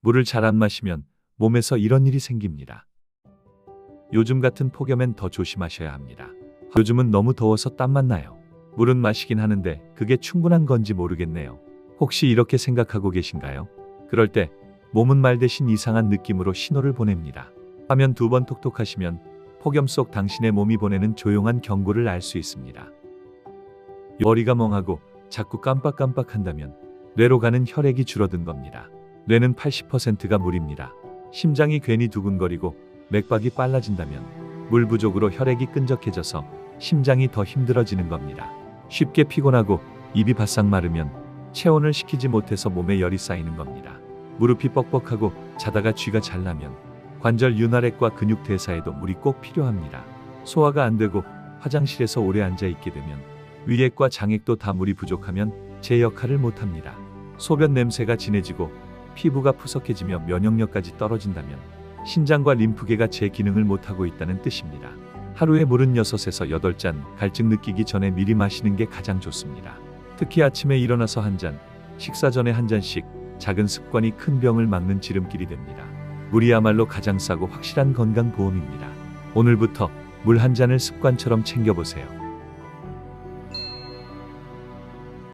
물을 잘 안 마시면 몸에서 이런 일이 생깁니다. 요즘 같은 폭염엔 더 조심하셔야 합니다. 요즘은 너무 더워서 땀만 나요. 물은 마시긴 하는데 그게 충분한 건지 모르겠네요. 혹시 이렇게 생각하고 계신가요? 그럴 때 몸은 말 대신 이상한 느낌으로 신호를 보냅니다. 화면 두 번 톡톡하시면 폭염 속 당신의 몸이 보내는 조용한 경고를 알 수 있습니다. 머리가 멍하고 자꾸 깜빡깜빡한다면 뇌로 가는 혈액이 줄어든 겁니다. 뇌는 80%가 물입니다. 심장이 괜히 두근거리고 맥박이 빨라진다면 물 부족으로 혈액이 끈적해져서 심장이 더 힘들어지는 겁니다. 쉽게 피곤하고 입이 바싹 마르면 체온을 식히지 못해서 몸에 열이 쌓이는 겁니다. 무릎이 뻑뻑하고 자다가 쥐가 잘 나면 관절 윤활액과 근육 대사에도 물이 꼭 필요합니다. 소화가 안 되고 화장실에서 오래 앉아 있게 되면 위액과 장액도 다 물이 부족하면 제 역할을 못 합니다. 소변 냄새가 진해지고 피부가 푸석해지며 면역력까지 떨어진다면 신장과 림프계가 제 기능을 못하고 있다는 뜻입니다. 하루에 물은 6에서 8잔 갈증 느끼기 전에 미리 마시는 게 가장 좋습니다. 특히 아침에 일어나서 한 잔, 식사 전에 한 잔씩 작은 습관이 큰 병을 막는 지름길이 됩니다. 물이야말로 가장 싸고 확실한 건강 보험입니다. 오늘부터 물 한 잔을 습관처럼 챙겨보세요.